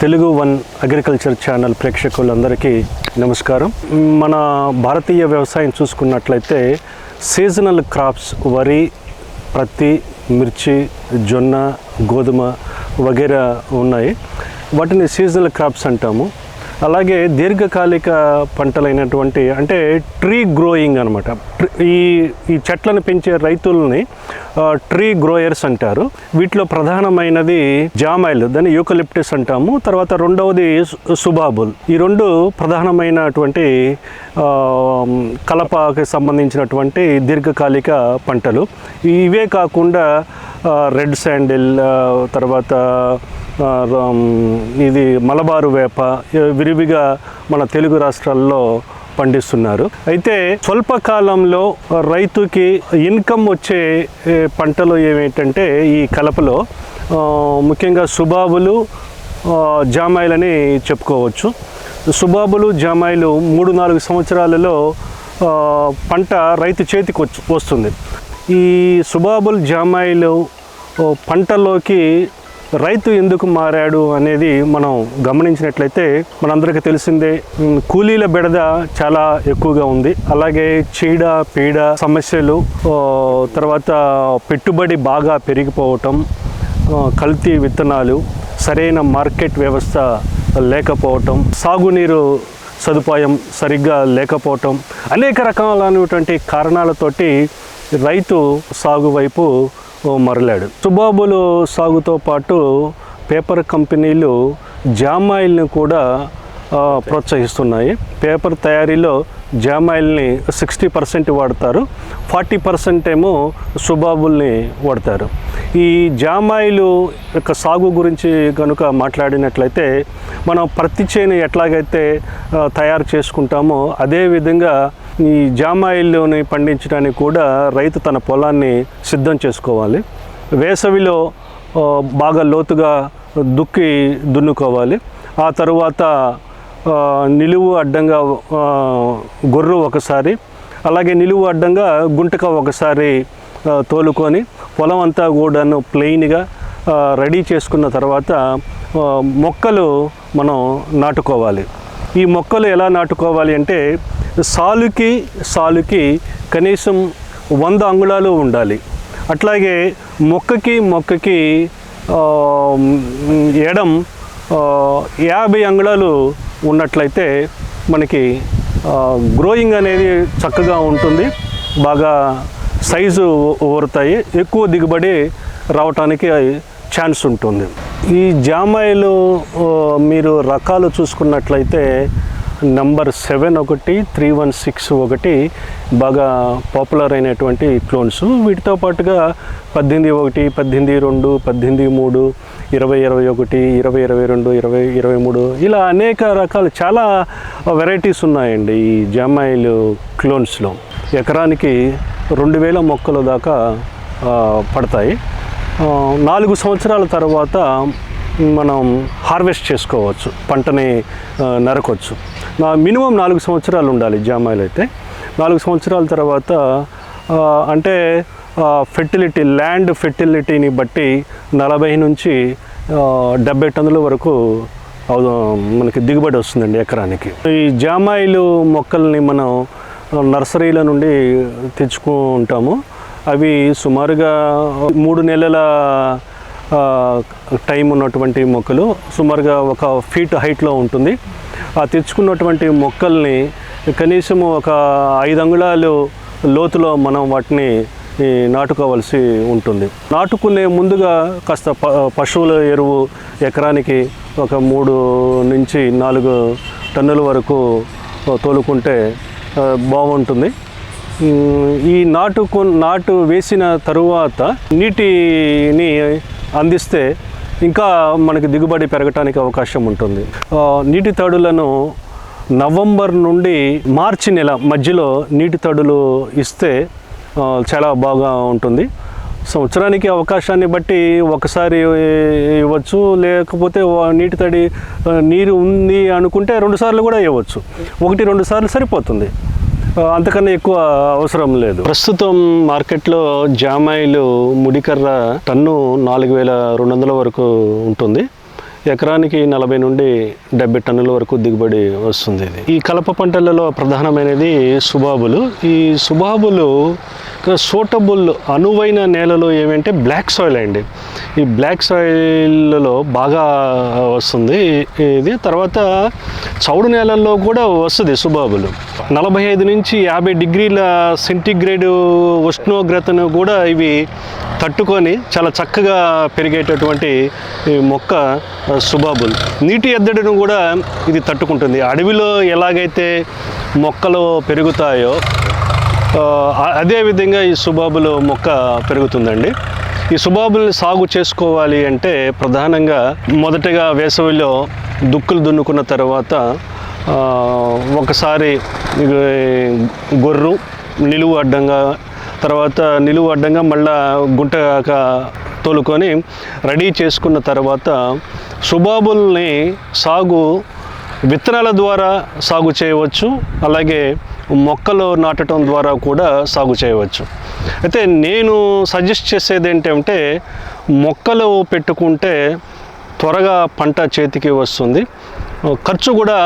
Telugu one agriculture channel ప్రేక్షకులందరికీ నమస్కారం. మన భారతీయ వ్యవసాయం చూసుకున్నట్లయితే సీజనల్ క్రాప్స్ వరి ప్రత్తి మిర్చి జొన్న గోధుమ వగేరా ఉన్నాయి. వాటిని సీజనల్ క్రాప్స్ అంటాము. అలాగే దీర్ఘకాలిక పంటలైనటువంటి అంటే ట్రీ గ్రోయింగ్ అనమాట ఈ ఈ చెట్లను పెంచే రైతుల్ని ట్రీ గ్రోయర్స్ అంటారు. వీటిలో ప్రధానమైనది జామాయిల్ దాన్ని యూకలిప్టిస్ అంటాము. తర్వాత రెండవది సుబాబుల్. ఈ రెండు ప్రధానమైనటువంటి కలపకి సంబంధించినటువంటి దీర్ఘకాలిక పంటలు. ఇవే కాకుండా రెడ్ శాండిల్ తర్వాత ఇది మలబారు వేప విరివిగా మన తెలుగు రాష్ట్రాల్లో పండిస్తున్నారు. అయితే స్వల్పకాలంలో రైతుకి ఇన్కమ్ వచ్చే పంటలు ఏమిటంటే ఈ కలపలో ముఖ్యంగా సుబాబులు జామాయిలని చెప్పుకోవచ్చు. సుబాబులు జామాయిలు మూడు నాలుగు సంవత్సరాలలో పంట రైతు చేతికి వచ్చి వస్తుంది. ఈ సుబాబుల్ జామాయిలు పంటలోకి రైతు ఎందుకు మారాడు అనేది మనం గమనించినట్లయితే మనందరికీ తెలిసిందే కూలీల బెడద చాలా ఎక్కువగా ఉంది. అలాగే చీడ పీడ సమస్యలు తర్వాత పెట్టుబడి బాగా పెరిగిపోవటం కల్తీ విత్తనాలు సరైన మార్కెట్ వ్యవస్థ లేకపోవటం సాగునీరు సదుపాయం సరిగ్గా లేకపోవటం అనేక రకాలైనటువంటి కారణాలతోటి రైతు సాగు వైపు మరలాడు. సుబాబులు సాగుతో పాటు పేపర్ కంపెనీలు జామాయిల్ని కూడా ప్రోత్సహిస్తున్నాయి. పేపర్ తయారీలో జామాయిల్ని సిక్స్టీ పర్సెంట్ వాడతారు. ఫార్టీ పర్సెంట్ ఏమో సుబాబుల్ని వాడతారు. ఈ జామాయిలు యొక్క సాగు గురించి కనుక మాట్లాడినట్లయితే మనం ప్రతి చేను ఎట్లాగైతే తయారు చేసుకుంటామో అదేవిధంగా ఈ జామాయిల్ని పండించడానికి కూడా రైతు తన పొలాన్ని సిద్ధం చేసుకోవాలి. వేసవిలో బాగా లోతుగా దుక్కి దున్నుకోవాలి. ఆ తరువాత నిలువు అడ్డంగా గొర్రు ఒకసారి అలాగే నిలువు అడ్డంగా గుంటక ఒకసారి తోలుకొని పొలం అంతా కూడాను ప్లెయిన్గా రెడీ చేసుకున్న తర్వాత మొక్కలు మనం నాటుకోవాలి. ఈ మొక్కలు ఎలా నాటుకోవాలి అంటే సాలుకి సాలుకి కనీసం వంద అంగుళాలు ఉండాలి. అట్లాగే మొక్కకి మొక్కకి ఎడం యాభై అంగుళాలు ఉన్నట్లయితే మనకి గ్రోయింగ్ అనేది చక్కగా ఉంటుంది. బాగా సైజు ఊరుతాయి. ఎక్కువ దిగుబడి రావటానికి ఛాన్స్ ఉంటుంది. ఈ జామాయిలు మీరు రకాలు చూసుకున్నట్లయితే నంబర్ సెవెన్ ఒకటి త్రీ వన్ సిక్స్ ఒకటి బాగా పాపులర్ అయినటువంటి క్లోన్స్. వీటితో పాటుగా పద్దెనిమిది ఒకటి పద్దెనిమిది రెండు పద్దెనిమిది మూడు ఇరవై ఇరవై ఒకటి ఇరవై ఇరవై రెండు ఇరవై ఇరవై మూడు ఇలా అనేక రకాలు చాలా వెరైటీస్ ఉన్నాయండి ఈ జామాయిలు క్లోన్స్లో. ఎకరానికి రెండు వేల మొక్కల దాకా పడతాయి. నాలుగు సంవత్సరాల తర్వాత మనం హార్వెస్ట్ చేసుకోవచ్చు పంటని నరకొచ్చు. మినిమం నాలుగు సంవత్సరాలు ఉండాలి జామాయిలు అయితే. నాలుగు సంవత్సరాల తర్వాత అంటే ఫెర్టిలిటీ ల్యాండ్ ఫెర్టిలిటీని బట్టి నలభై నుంచి డెబ్బై టన్నుల వరకు మనకి దిగుబడి వస్తుందండి ఎకరానికి. ఈ జామాయిలు మొక్కల్ని మనం నర్సరీల నుండి తెచ్చుకుంటాము. అవి సుమారుగా మూడు నెలల టైం ఉన్నటువంటి మొక్కలు సుమారుగా ఒక ఫీట్ హైట్లో ఉంటుంది. ఆ తెచ్చుకున్నటువంటి మొక్కల్ని కనీసం ఒక ఐదు అంగుళాలు లోతులో మనం వాటిని నాటుకోవాల్సి ఉంటుంది. నాటుకునే ముందుగా కాస్త ప పశువుల ఎరువు ఎకరానికి ఒక మూడు నుంచి నాలుగు టన్నుల వరకు తోలుకుంటే బాగుంటుంది. ఈ నాటు నాటు వేసిన తరువాత నీటిని అందిస్తే ఇంకా మనకి దిగుబడి పెరగటానికి అవకాశం ఉంటుంది. నీటి తడులను నవంబర్ నుండి మార్చి నెల మధ్యలో నీటి తడులు ఇస్తే చాలా బాగా ఉంటుంది. సంవత్సరానికి అవకాశాన్ని బట్టి ఒకసారి ఇవ్వచ్చు లేకపోతే నీటి తడి నీరు ఉంది అనుకుంటే రెండు సార్లు కూడా ఇవ్వచ్చు. ఒకటి రెండు సార్లు సరిపోతుంది. అంతకన్నా ఎక్కువ అవసరం లేదు. ప్రస్తుతం మార్కెట్లో జామాయిలు ముడికర్ర టన్ను నాలుగు వేల రెండు వందల వరకు ఉంటుంది. ఎకరానికి నలభై నుండి డెబ్బై టన్నుల వరకు దిగుబడి వస్తుంది ఇది. ఈ కలప పంటలలో ప్రధానమైనది సుబాబులు. ఈ సుబాబులు సూటబుల్ అనువైన నేలలో ఏమంటే బ్లాక్ సాయిల్ అండి. ఈ బ్లాక్ సాయిల్లో బాగా వస్తుంది. ఇది తర్వాత చౌడు నేలల్లో కూడా వస్తుంది సుబాబులు. నలభై ఐదు నుంచి యాభై డిగ్రీల సెంటిగ్రేడ్ ఉష్ణోగ్రతను కూడా ఇవి తట్టుకొని చాలా చక్కగా పెరిగేటటువంటి ఈ మొక్క ఆ, సుబాబుల్. నీటి ఎద్దడిని కూడా ఇది తట్టుకుంటుంది. అడవిలో ఎలాగైతే మొక్కలు పెరుగుతాయో అదేవిధంగా ఈ సుబాబులు మొక్క పెరుగుతుందండి. ఈ సుబాబుల్ని సాగు చేసుకోవాలి అంటే ప్రధానంగా మొదటగా వేసవిలో దుక్కులు దున్నుకున్న తర్వాత ఒకసారి గొర్రు నిలువు అడ్డంగా తర్వాత నిలువు అడ్డంగా మళ్ళా గుంటక తోలుకొని రెడీ చేసుకున్న తర్వాత సుబాబుల్ని సాగు విత్తనాల ద్వారా సాగు చేయవచ్చు. అలాగే మొక్కలు నాటడం ద్వారా కూడా సాగు చేయవచ్చు. అయితే నేను సజెస్ట్ చేసేది ఏంటంటే మొక్కలు పెట్టుకుంటే త్వరగా పంట చేతికి వస్తుంది ఖర్చు కూడా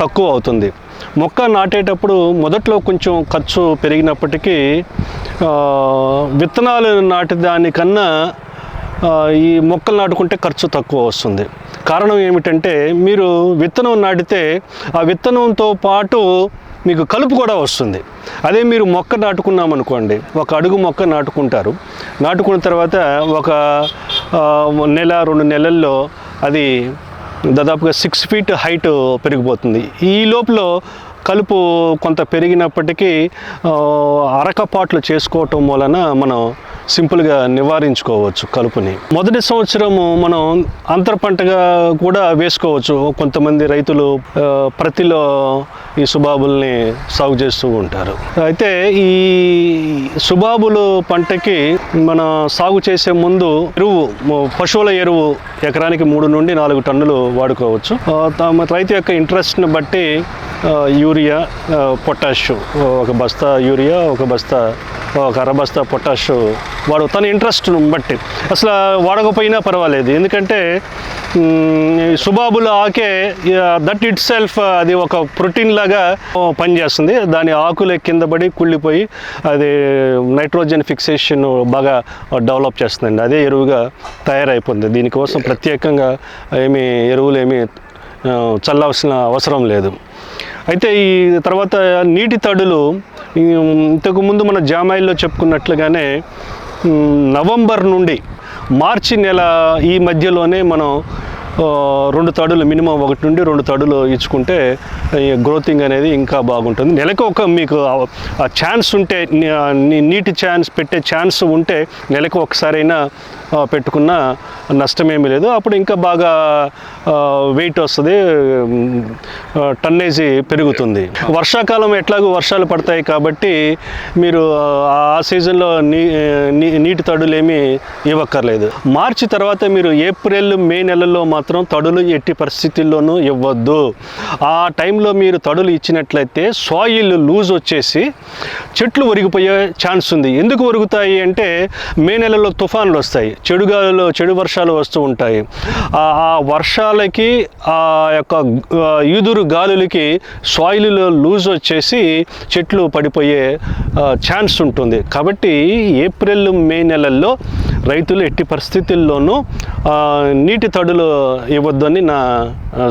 తక్కువ అవుతుంది. మొక్క నాటేటప్పుడు మొదట్లో కొంచెం ఖర్చు పెరిగినప్పటికీ విత్తనాలు నాటి దానికన్నా ఈ మొక్కలు నాటుకుంటే ఖర్చు తక్కువ వస్తుంది. కారణం ఏమిటంటే మీరు విత్తనం నాటితే ఆ విత్తనంతో పాటు మీకు కలుపు కూడా వస్తుంది. అదే మీరు మొక్క నాటుకున్నామనుకోండి ఒక అడుగు మొక్క నాటుకుంటారు. నాటుకున్న తర్వాత ఒక నెల రెండు నెలల్లో అది దాదాపుగా సిక్స్ ఫీట్ హైట్ పెరిగిపోతుంది. ఈ లోపల కలుపు కొంత పెరిగినప్పటికీ అరకపాట్లు చేసుకోవటం వలన మనం సింపుల్గా నివారించుకోవచ్చు కలుపుని. మొదటి సంవత్సరము మనం అంతర పంటగా కూడా వేసుకోవచ్చు. కొంతమంది రైతులు ప్రతిలో ఈ సుబాబుల్ని సాగు చేస్తూ ఉంటారు. అయితే ఈ సుబాబులు పంటకి మన సాగు చేసే ముందు ఎరువు పశువుల ఎరువు ఎకరానికి మూడు నుండి నాలుగు టన్నులు వాడుకోవచ్చు. రైతు యొక్క ఇంట్రెస్ట్ని బట్టి యూరియా పొటాషు పొటాష్ ఒక బస్తా యూరియా ఒక బస్తా ఒక అర బస్తా పొటాష్ వాడు తన ఇంట్రెస్ట్ను బట్టి. అసలు వాడకపోయినా పర్వాలేదు. ఎందుకంటే మ్, సుబాబుల ఆకే దట్ ఇట్ సెల్ఫ్ అది ఒక ప్రోటీన్ లాగా పనిచేస్తుంది. దాని ఆకులు కింద పడి కుళ్ళిపోయి అది నైట్రోజన్ ఫిక్సేషన్ బాగా డెవలప్ చేస్తుందండి. అదే ఎరువుగా తయారైపోతుంది. దీనికోసం ప్రత్యేకంగా ఏమి ఎరువులు ఏమి చల్లవలసిన అవసరం లేదు. అయితే ఈ తర్వాత నీటి తడులు ఇంతకుముందు ఇంతకు ముందు మన జామాయిల్లో చెప్పుకున్నట్లుగానే నవంబర్ నుండి మార్చి నెల ఈ మధ్యలోనే మనం రెండు తడులు మినిమం ఒకటి నుండి రెండు తడులు ఇచ్చుకుంటే గ్రోతింగ్ అనేది ఇంకా బాగుంటుంది. నెలకు ఒక మీకు ఆ- ఛాన్స్ ఉంటే నీ- నీటి ఛాన్స్ పెట్టే ఛాన్స్ ఉంటే నెలకు ఒకసారైనా పెట్టుకున్న నష్టమేమీ లేదు. అప్పుడు ఇంకా బాగా వెయిట్ వస్తుంది టన్నేజీ పెరుగుతుంది. వర్షాకాలం ఎట్లాగో వర్షాలు పడతాయి కాబట్టి మీరు ఆ సీజన్లో నీ నీ- నీటి తడులు ఏమీ ఇవ్వక్కర్లేదు. మార్చి తర్వాత మీరు ఏప్రిల్ మే నెలల్లో మాత్రం తడులు ఎట్టి పరిస్థితుల్లోనూ ఇవ్వద్దు. ఆ టైంలో మీరు తడులు ఇచ్చినట్లయితే సాయిల్ లూజ్ వచ్చేసి చెట్లు ఒరిగిపోయే ఛాన్స్ ఉంది. ఎందుకు ఒరుగుతాయి అంటే మే నెలలో తుఫాన్లు వస్తాయి. చెడు గాలులు చెడు వర్షాలు వస్తూ ఉంటాయి. ఆ వర్షాలకి ఆ యొక్క ఈదురు గాలులకి సాయిల్లో లూజ్ వచ్చేసి చెట్లు పడిపోయే ఛాన్స్ ఉంటుంది. కాబట్టి ఏప్రిల్ మే నెలల్లో రైతులు ఎట్టి పరిస్థితుల్లోనూ నీటి తడులు ఇవ్వద్దని నా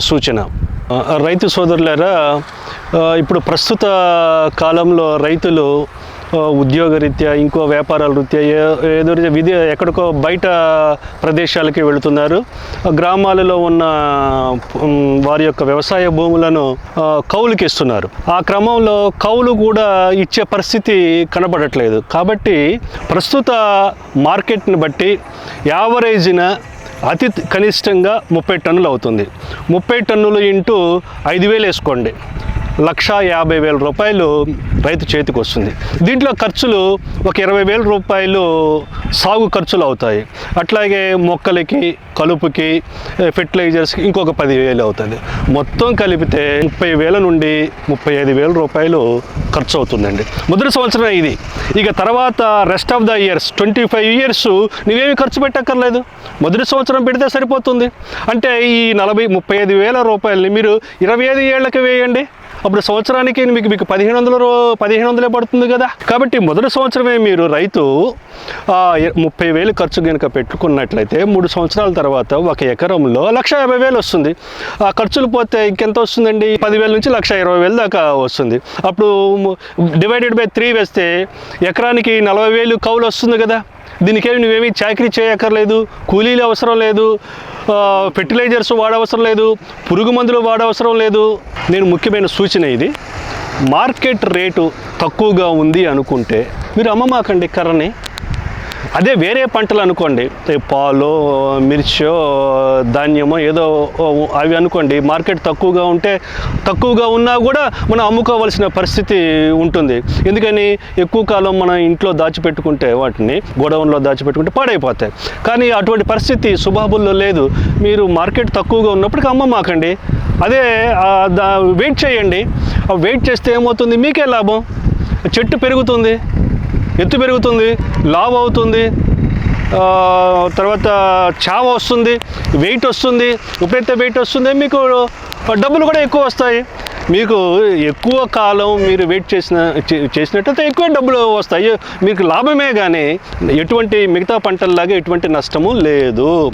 సూచన. రైతు సోదరులారా ఇప్పుడు ప్రస్తుత కాలంలో రైతులు ఉద్యోగరీత్యా ఇంకో వ్యాపారాల రీత్యా ఏదో విధి ఎక్కడికో బయట ప్రదేశాలకి వెళుతున్నారు. గ్రామాలలో ఉన్న వారి యొక్క వ్యవసాయ భూములను కౌలుకి ఇస్తున్నారు. ఆ క్రమంలో కౌలు కూడా ఇచ్చే పరిస్థితి కనబడట్లేదు. కాబట్టి ప్రస్తుత మార్కెట్ని బట్టి యావరేజ్న అతి కనిష్టంగా ముప్పై టన్నులు అవుతుంది. ముప్పై టన్నులు ఇంటూ ఐదు వేలు వేసుకోండి. లక్షా యాభై వేల రూపాయలు రైతు చేతికి వస్తుంది. దీంట్లో ఖర్చులు ఒక ఇరవై వేల రూపాయలు సాగు ఖర్చులు అవుతాయి. అట్లాగే మొక్కలకి కలుపుకి ఫెర్టిలైజర్స్కి ఇంకొక పదివేలు అవుతుంది. మొత్తం కలిపితే ముప్పై వేల నుండి ముప్పై ఐదు వేల రూపాయలు ఖర్చు అవుతుందండి. మొదటి సంవత్సరం ఇది. ఇక తర్వాత rest of the years twenty five years నువ్వేమి ఖర్చు పెట్టక్కర్లేదు. మొదటి సంవత్సరం పెడితే సరిపోతుంది. అంటే ఈ నలభై ముప్పై ఐదు వేల రూపాయలని మీరు ఇరవై ఐదు ఏళ్ళకి వేయండి. అప్పుడు సంవత్సరానికి మీకు మీకు పదిహేను వందల పదిహేను వందలే పడుతుంది కదా. కాబట్టి మొదటి సంవత్సరమే మీరు రైతు ముప్పై వేలు ఖర్చు కనుక పెట్టుకున్నట్లయితే మూడు సంవత్సరాల తర్వాత ఒక ఎకరంలో లక్ష యాభై వేలు వస్తుంది. ఆ ఖర్చులు పోతే ఇంకెంత వస్తుందండి? పదివేల నుంచి లక్ష ఇరవై వేలు దాకా వస్తుంది. అప్పుడు డివైడెడ్ బై త్రీ వేస్తే ఎకరానికి నలభై వేలు కౌలు వస్తుంది కదా. దీనికేమి నువ్వేమి చాకరీ చేయక్కర్లేదు కూలీలు అవసరం లేదు ఫెర్టిలైజర్స్ వాడవసరం లేదు పురుగు మందులు వాడవసరం లేదు. నేను ముఖ్యమైన సూచన ఇది. మార్కెట్ రేటు తక్కువగా ఉంది అనుకుంటే మీరు అమ్మమాకండి కర్రని. అదే వేరే పంటలు అనుకోండి. పాలు మిర్చో ధాన్యమో ఏదో అవి అనుకోండి. మార్కెట్ తక్కువగా ఉంటే తక్కువగా ఉన్నా కూడా మనం అమ్ముకోవాల్సిన పరిస్థితి ఉంటుంది. ఎందుకని? ఎక్కువ కాలం మన ఇంట్లో దాచిపెట్టుకుంటే వాటిని గోడౌన్లో దాచిపెట్టుకుంటే పాడైపోతాయి. కానీ అటువంటి పరిస్థితి సుబాబుల్లో లేదు. మీరు మార్కెట్ తక్కువగా ఉన్నప్పటికీ అమ్మమాకండి. అదే దా వెయిట్ చేయండి. వెయిట్ చేస్తే ఏమవుతుంది? మీకే లాభం. చెట్టు పెరుగుతుంది. ఎత్తు పెరుగుతుంది లావ్ అవుతుంది తర్వాత చావ వస్తుంది వెయిట్ వస్తుంది ఎప్పుడైతే వెయిట్ వస్తుంది మీకు డబ్బులు కూడా ఎక్కువ వస్తాయి. మీకు ఎక్కువ కాలం మీరు వెయిట్ చేసిన చే- చేసినట్టయితే ఎక్కువ డబ్బులు వస్తాయి. మీకు లాభమే కానీ ఎటువంటి మిగతా పంటల్లాగా ఎటువంటి నష్టము లేదు.